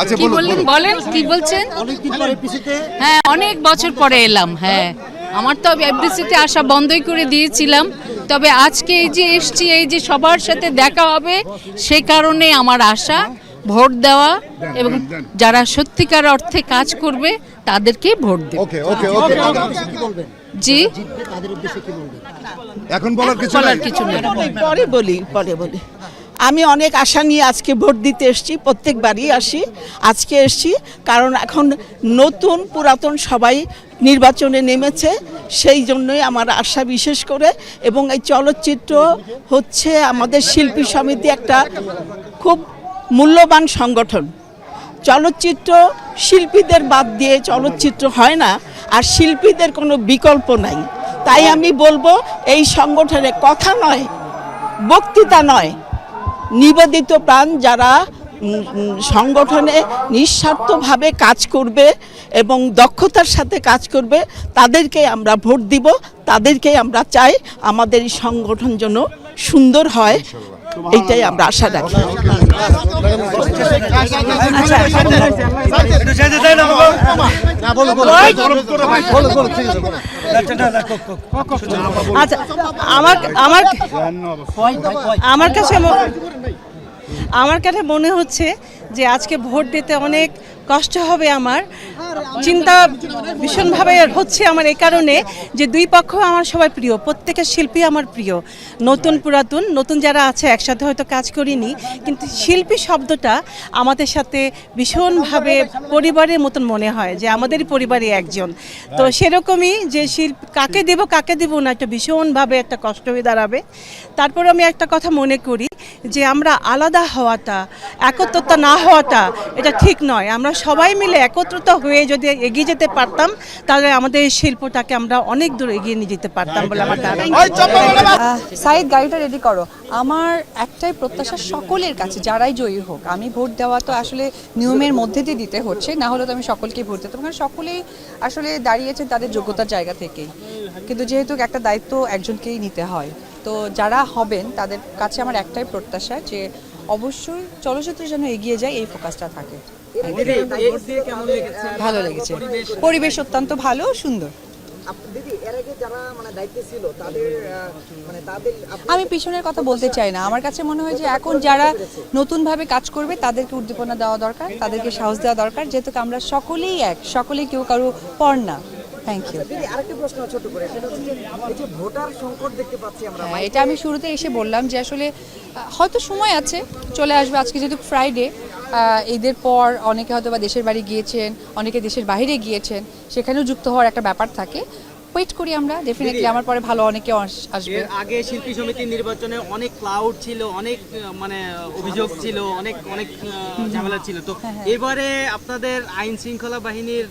আচ্ছা কি বললেন? বলেন। কি বলছেন? হ্যাঁ অনেক বছর পরে এলাম হ্যাঁ। আমার তো এফডিসিতে আসা বন্ধই করে দিয়েছিলাম। তবে আজকে এই যে এসছি এই যে সবার সাথে দেখা হবে সে কারণে আমার আশা ভোট দেওয়া এবং যারা সত্যিকার অর্থে কাজ করবে তাদেরকে ভোট দেব। ওকে ওকে ওকে। জি? জিতবে তাদের উদ্দেশ্যে কি বলবেন? এখন বলার কিছু বলার কিছু নেই। পরে বলি পরে বলি। আমি অনেক আশা নিয়ে আজকে ভোট দিতে এসেছি, প্রত্যেকবারই আসি। আজকে এসেছি কারণ এখন নতুন পুরাতন সবাই নির্বাচনে নেমেছে, সেই জন্যই আমার আশা বিশেষ করে এবং এই চলচ্চিত্র হচ্ছে আমাদের শিল্পী সমিতি একটা খুব মূল্যবান সংগঠন। চলচ্চিত্র শিল্পীদের বাদ দিয়ে চলচ্চিত্র হয় না, আর শিল্পীদের কোনো বিকল্প নাই। তাই আমি বলব, এই সংগঠনে কথা নয়, বক্তৃতা নয় নিবেদিত প্রাণ যারা সংগঠনে নিঃস্বার্থভাবে কাজ করবে এবং দক্ষতার সাথে কাজ করবে, তাদেরকে আমরা ভোট দিব তাদেরকে আমরা চাই আমাদের এই সংগঠন যেন সুন্দর হয়। এইটাই আমরা আশা রাখি। আচ্ছা আমার আমার আমার কাছে আমার কাছে মনে হচ্ছে যে আজকে ভোট দিতে অনেক কষ্ট হবে আমার। চিন্তা ভীষণভাবে হচ্ছে আমার এই কারণে যে দুই পক্ষ আমার সবাই প্রিয় প্রত্যেকের শিল্পী আমার প্রিয়। নতুন পুরাতন নতুন যারা আছে একসাথে হয়তো কাজ করিনি কিন্তু শিল্পী শব্দটা আমাদের সাথে ভীষণভাবে পরিবারের মতন মনে হয় যে আমাদেরই পরিবারে একজন। তো সেরকমই যে শিল্প কাকে দেব কাকে দেব না একটা ভীষণভাবে একটা কষ্ট হয়ে দাঁড়াবে। তারপর আমি একটা কথা মনে করি যে আমরা আলাদা হওয়াটা একত্রতা না হওয়াটা এটা ঠিক নয়। আমরা সবাই মিলে একত্রিত হয়ে যদি এগিয়ে যেতে পারতাম তাহলে আমাদের এই শিল্পটাকে আমরা অনেক দূর এগিয়ে নিয়ে যেতে পারতাম বলে আমার সাইদ গাড়িটা রেডি করো। আমার একটাই প্রত্যাশা সকলের কাছে যারাই জয়ী হোক। আমি ভোট দেওয়া তো আসলে নিয়মের মধ্যে দিয়ে দিতে হচ্ছে না হলে তো আমি সকলকেই ভোট দিতাম। কারণ সকলেই আসলে দাঁড়িয়েছে তাদের যোগ্যতার জায়গা থেকেই। কিন্তু যেহেতু একটা দায়িত্ব একজনকেই নিতে হয় তো যারা হবেন তাদের কাছে আমার একটাই প্রত্যাশা যে অবশ্যই চলচ্চিত্র যেন এগিয়ে যায়, এই ফোকাসটা থাকে। ভালো লেগেছে। পরিবেশ অত্যন্ত ভালো, সুন্দর। আমি পিছনের কথা বলতে চাই না। আমার কাছে মনে হয় যে এখন যারা নতুনভাবে কাজ করবে, তাদেরকে উদ্দীপনা দেওয়া দরকার, তাদেরকে সাহস দেওয়া দরকার। যেহেতু আমরা সকলেই এক, সকলেই কেউ কারও পর না। থ্যাংক ইউ আরেকটা প্রশ্ন ছোট করে। সেটা হচ্ছে যে এই যে ভোটার সংকট দেখতে পাচ্ছি আমরা হ্যাঁ এটা আমি শুরুতে এসে বললাম যে আসলে হয়তো সময় আছে চলে আসবে। আজকে যেহেতু ফ্রাইডে ঈদের পর অনেকে হয়তো বা দেশের বাড়ি গিয়েছেন অনেকে দেশের বাইরে গিয়েছেন সেখানেও যুক্ত হওয়ার একটা ব্যাপার থাকে। ওয়েট করি আমরা ডেফিনেটলি আমার পরে ভালো অনেকে আসবে। আগে শিল্পী সমিতির নির্বাচনে অনেক ক্লাউড ছিল অনেক মানে অভিযোগ ছিল অনেক অনেক ঝামেলা ছিল। তো এবারে আপনাদের আইন শৃঙ্খলা বাহিনীর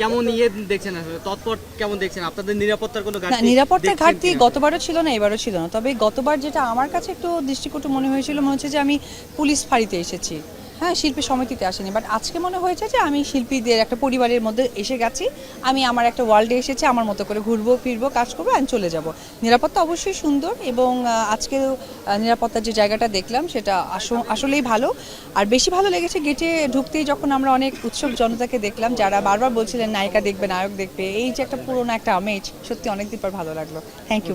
কেমন ইয়ে দেখছেন? তৎপর কেমন দেখছেন? আপনাদের নিরাপত্তার কোনো ঘাটতি নিরাপত্তার ঘাটতি গতবারও ছিল না এবারও ছিল না। তবে গতবার যেটা আমার কাছে একটু দৃষ্টিকটু মনে হয়েছিল মনে হচ্ছে যে আমি পুলিশ ফাঁড়িতে এসেছি। হ্যাঁ শিল্পী সমিতিতে আসেনি বাট আজকে মনে হয়েছে যে আমি শিল্পীদের একটা পরিবারের মধ্যে এসে গেছি। আমি আমার একটা ওয়ার্ল্ডে এসেছি, আমার মতো করে ঘুরবো, ফিরবো, কাজ করব আর চলে যাব। নিরাপত্তা অবশ্যই সুন্দর এবং আজকে নিরাপত্তার যে জায়গাটা দেখলাম সেটা আস- আসলেই ভালো। আর বেশি ভালো লেগেছে গেটে ঢুকতেই যখন আমরা অনেক উৎসব জনতাকে দেখলাম, যারা বারবার বলছিলেন, নায়িকা দেখবে, নায়ক দেখবে, এই যে একটা পুরোনো একটা আমেজ, সত্যি অনেকদিন পর ভালো লাগল। Thank you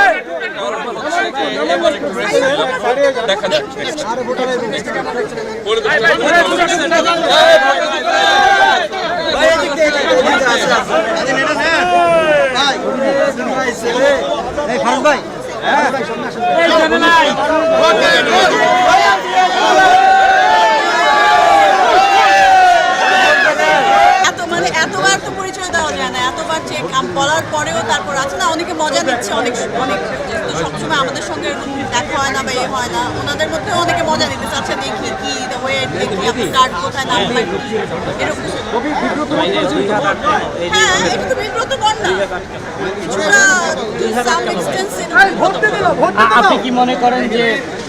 এত মানে এতবার তো পরিচয় দেওয়া যায় না, এতবার চেক বলার পরেও তারপর আছে না, অনেকে মজা নিচ্ছে, অনেক অনেক তো সবসময় আমাদের সঙ্গে এরকম দেখা হয় না বা এ হয় না ওনাদের মধ্যে অনেকে মজা নিতেছে আচ্ছা দেখি কি ওয়ে দেখি আপনি কার্ড কোথায় নাম এরকম হ্যাঁ এটা তো না আপনি কি মনে করেন যে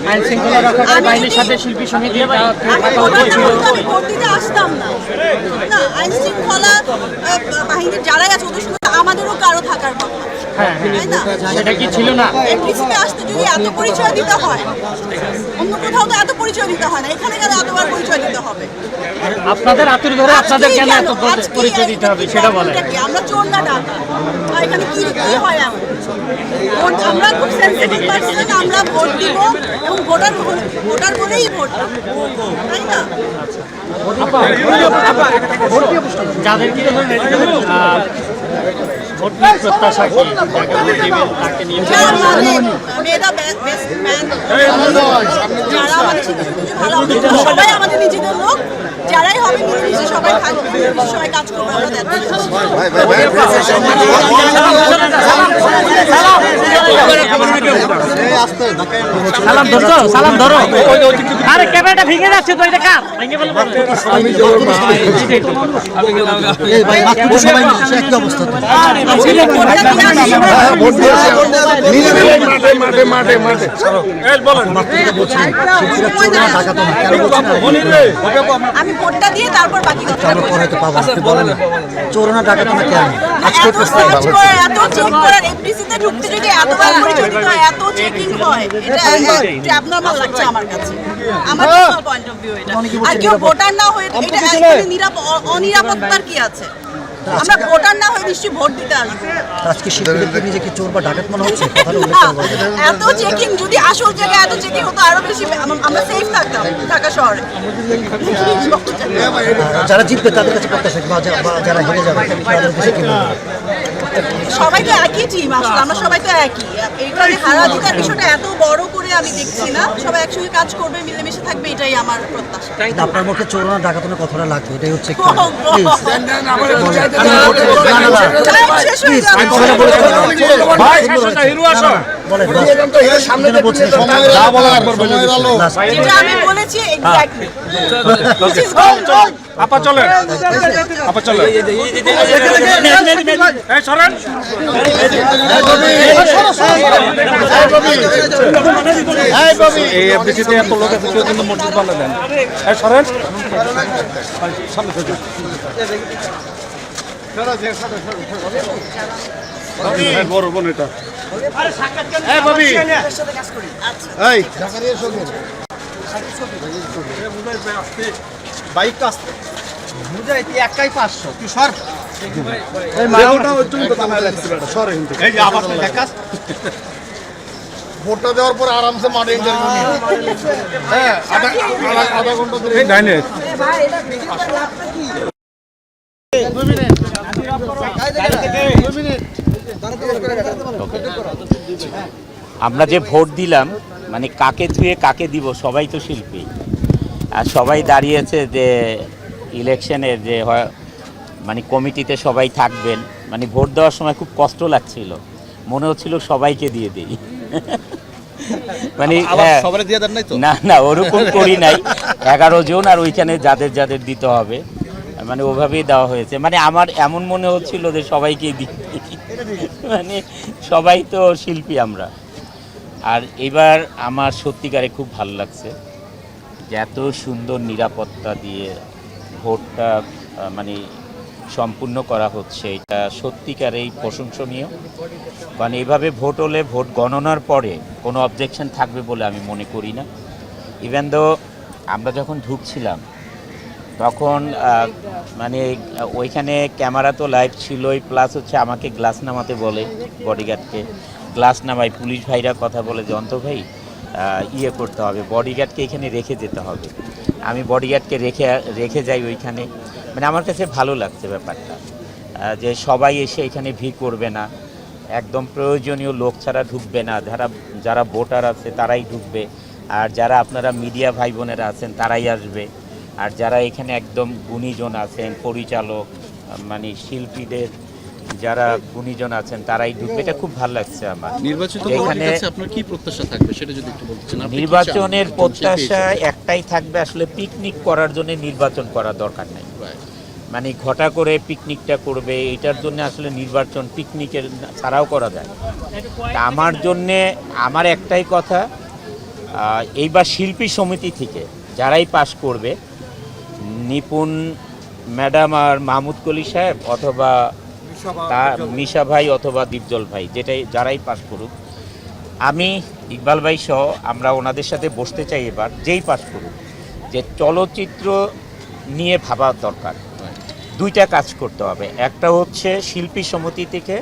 আইন শৃঙ্খলা রক্ষাকারী বাহিনীর সাথে শিল্পী সমিতি আমি আসতাম না না আইন শৃঙ্খলা বাহিনীর যারাই আছে ওদের সঙ্গে তো আমাদেরও কারও থাকার কথা। হ্যাঁ সেটা কি ছিল না? এমপিসিতে আসতে যদি এত পরিচয় দিতে হয় অন্য কোথাও তো এত পরিচয় দিতে হয় না। এখানে কেন এতবার পরিচয় দিতে হবে। আপনাদের আতুর ধরে আপনাদের কেন এত পরি- পরিচয় দিতে হবে সেটা বলেন। আমরা চোর না ডাকা। এখানে কি কি হয় ভোট আমরা খুব সেন্সিটিভ পার্সন আমরা ভোট দিব এবং ভোটার ভোটার বলেই ভোট তাই না? যাদেরকে ভোট নিয়ে প্রত্যাশা কি যাকে ভোট দিবেন তাকে নিয়ে যার মানে আমাদের সবাই আমাদের নিজেদের লোক যারাই হবে মিলেমিশে সবাই থাকবে সবাই কাজ করবে আমরা ভাই ভাই ভাই সালাম ধরছো সালাম ধরো আরে ক্যামেরাটা ভেঙে যাচ্ছে তো এটা কার ভেঙে বলে ভোট দিয়েছে নিজেদের মাঠে মাঠে মাঠে আমি ভোটটা দিয়ে তারপর বাকি কথা চোরনা টাকা তোমার কেন? এত সার্চ এত চেক করে এফডিসিতে ঢুকতে যদি এতবার পরিচয় দিতে এত চেকিং হয় এটা লাগছে আমার কাছে। আমার পয়েন্ট অফ ভিউ এটা। আর কেউ ভোটার না হয়ে এটা কি আছে? আমরা ভোটার না হয়ে নিশ্চয়ই ভোট দিতে আসব আজকে নিজেকে চোর বা ডাকাত মনে হচ্ছে কথাটা উল্লেখ না, এত চেকিং যদি আসল জায়গায় এত চেকিং হতো আরও বেশি আমরা সেফ থাকতাম ঢাকা শহরে যারা জিতবে তাদের কাছে প্রত্যাশা? বা যারা হেরে যাবে তাদের কাছে কি? সবাই তো একই টিম আসলে আমরা সবাই তো একই এইখানে হারা জিতার বিষয়টা এত বড় করে আমি দেখছি না সবাই একসঙ্গে কাজ করবে মিলেমিশে থাকবে এটাই আমার প্রত্যাশা আপনার মুখে চোরনা ডাকাতনের কথাটা লাগবে এটাই হচ্ছে Oh. প্লিজ হয়ে আপা চলেন আপা চলেন সরেন এই এফডিসিতে এত লোক আছে কিন্তু মসজিদ বানা দেন এই সরেন সামনে বড় বোন এটা আসতে বুঝাই তুই একাই পাঁচশো তুই সর ভোটটা দেওয়ার পরে আরামসে মাঠে ইন্টারভিউ হ্যাঁ আধা ঘণ্টা ধরে আমরা যে ভোট দিলাম মানে কাকে ধুয়ে কাকে দিব সবাই তো শিল্পী। আর সবাই দাঁড়িয়েছে যে ইলেকশনের যে মানে কমিটিতে সবাই থাকবেন। মানে ভোট দেওয়ার সময় খুব কষ্ট লাগছিল। মনে হচ্ছিল সবাইকে দিয়ে দিই। মানে হ্যাঁ, না না ওরকম করি নাই। এগারো জন আর ওইখানে যাদের যাদের দিতে হবে। মানে ওভাবেই দেওয়া হয়েছে। মানে আমার এমন মনে হচ্ছিল যে সবাইকে দিই। মানে সবাই তো শিল্পী আমরা। আর এবার আমার সত্যিকারে খুব ভালো লাগছে যে এত সুন্দর নিরাপত্তা দিয়ে ভোটটা মানে সম্পূর্ণ করা হচ্ছে। এটা সত্যিকারেই প্রশংসনীয়। কারণ এভাবে ভোট হলে ভোট গণনার পরে কোনো অবজেকশন থাকবে বলে আমি মনে করি না। ইভেন দো আমরা যখন ঢুকছিলাম তখন মানে ওইখানে ক্যামেরা তো লাইভ ছিলই প্লাস হচ্ছে আমাকে গ্লাস নামাতে বলে বডিগার্ডকে গ্লাস নামাই, পুলিশ ভাইরা কথা বলে যে অন্ত ভাই ইয়ে করতে হবে বডিগার্ডকে এখানে রেখে যেতে হবে। আমি বডিগার্ডকে রেখে রেখে যাই ওইখানে। মানে আমার কাছে ভালো লাগছে ব্যাপারটা যে সবাই এসে এখানে ভিড় করবে না। একদম প্রয়োজনীয় লোক ছাড়া ঢুকবে না। যারা যারা ভোটার আছে তারাই ঢুকবে। আর যারা আপনারা মিডিয়া ভাই বোনেরা আছেন তারাই আসবে। আর যারা এখানে একদম গুণীজন আছেন পরিচালক মানে শিল্পীদের যারা গুণীজন আছেন তারাই ঢুকবে। এটা খুব ভালো লাগছে আমার। নির্বাচিত এখানে- আপনার কি প্রত্যাশা থাকবে সেটা যদি একটু? নির্বাচনের প্রত্যাশা একটাই থাকবে আসলে পিকনিক করার জন্য নির্বাচন করা দরকার নাই। মানে ঘটা করে পিকনিকটা করবে এটার জন্য আসলে নির্বাচন পিকনিকের ছাড়াও করা যায়। তা আমার জন্যে আমার একটাই কথা এইবার শিল্পী সমিতি থেকে যারাই পাশ করবে নিপুণ ম্যাডাম আর মাহমুদ কলি সাহেব অথবা তা মিশা ভাই। অথবা দীপজল ভাই যেটাই যারাই পাশ করুক। আমি ইকবাল ভাই সহ আমরা ওনাদের সাথে বসতে চাই এবার যেই পাশ করুক। যে চলচ্চিত্র নিয়ে ভাবা দরকার। দুইটা কাজ করতে হবে। একটা হচ্ছে শিল্পী সমিতি থেকে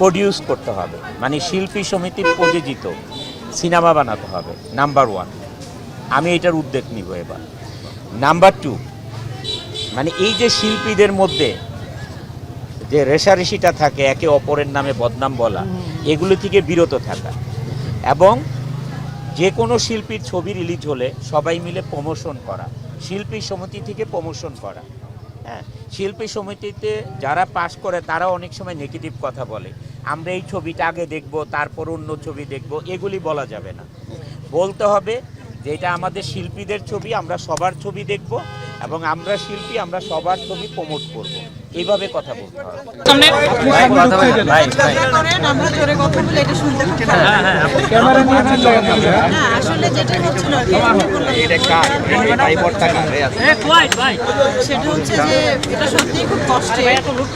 প্রডিউস করতে হবে। মানে শিল্পী সমিতি প্রযোজিত সিনেমা বানাতে হবে নাম্বার ওয়ান আমি এটার উদ্যোগ নিব এবার। নাম্বার টু মানে এই যে শিল্পীদের মধ্যে যে রেশারেশিটা থাকে একে অপরের নামে বদনাম বলা এগুলো থেকে বিরত থাকা। এবং যে কোনো শিল্পীর ছবি রিলিজ হলে সবাই মিলে প্রমোশন করা শিল্পী সমিতি থেকে প্রমোশন করা। হ্যাঁ শিল্পী সমিতিতে যারা পাশ করে তারা অনেক সময় নেগেটিভ কথা বলে। আমরা এই ছবিটা আগে দেখব তারপর অন্য ছবি দেখব এগুলি বলা যাবে না। বলতে হবে যে এটা আমাদের শিল্পীদের ছবি, আমরা সবার ছবি দেখব এবং আমরা শিল্পী, আমরা সবার ছবি প্রমোট করব। এইভাবে কথা বলতে হবে। ভাই, ভাই। আমরা কথা বলে এটা শুনতে খুব ভালো লাগে। না আসলে যেটা হচ্ছিল আর সেটা হচ্ছে যে এটা সত্যিই খুব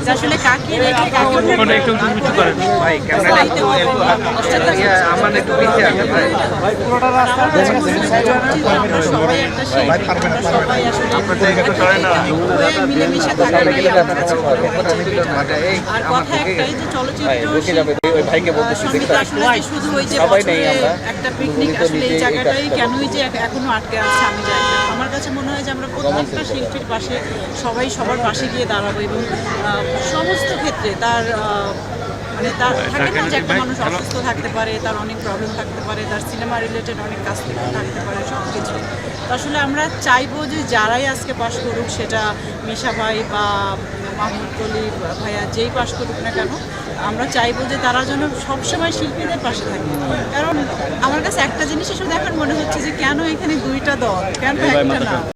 আসলে কাকে রেখে কাকে আমরা কাছে। আর কথা একটাই যে চলচ্চিত্র সংগীত আসলে শুধু ওই যে একটা পিকনিক আসলে এই জায়গাটাই কেনই যে এখনও আটকে আছে আমি জানি আমার কাছে মনে হয় যে আমরা প্রত্যেকটা শিল্পীর পাশে সবাই সবার পাশে গিয়ে দাঁড়াবো এবং সমস্ত ক্ষেত্রে তার মানে তার থাকে না যে একটা মানুষ অসুস্থ থাকতে পারে তার অনেক প্রবলেম থাকতে পারে তার সিনেমা রিলেটেড অনেক কাজ থেকে থাকতে পারে সব কিছু তো আসলে আমরা চাইব যে যারাই আজকে পাশ করুক সেটা মিশা ভাই বা মাহমুদ কলি ভাইয়া যেই পাশ করুক না কেন আমরা চাইব যে তারা যেন সবসময় শিল্পীদের পাশে থাকে। কারণ আমার কাছে একটা জিনিস শুধু এখন মনে হচ্ছে যে কেন এখানে দুইটা দল কেন একটা না?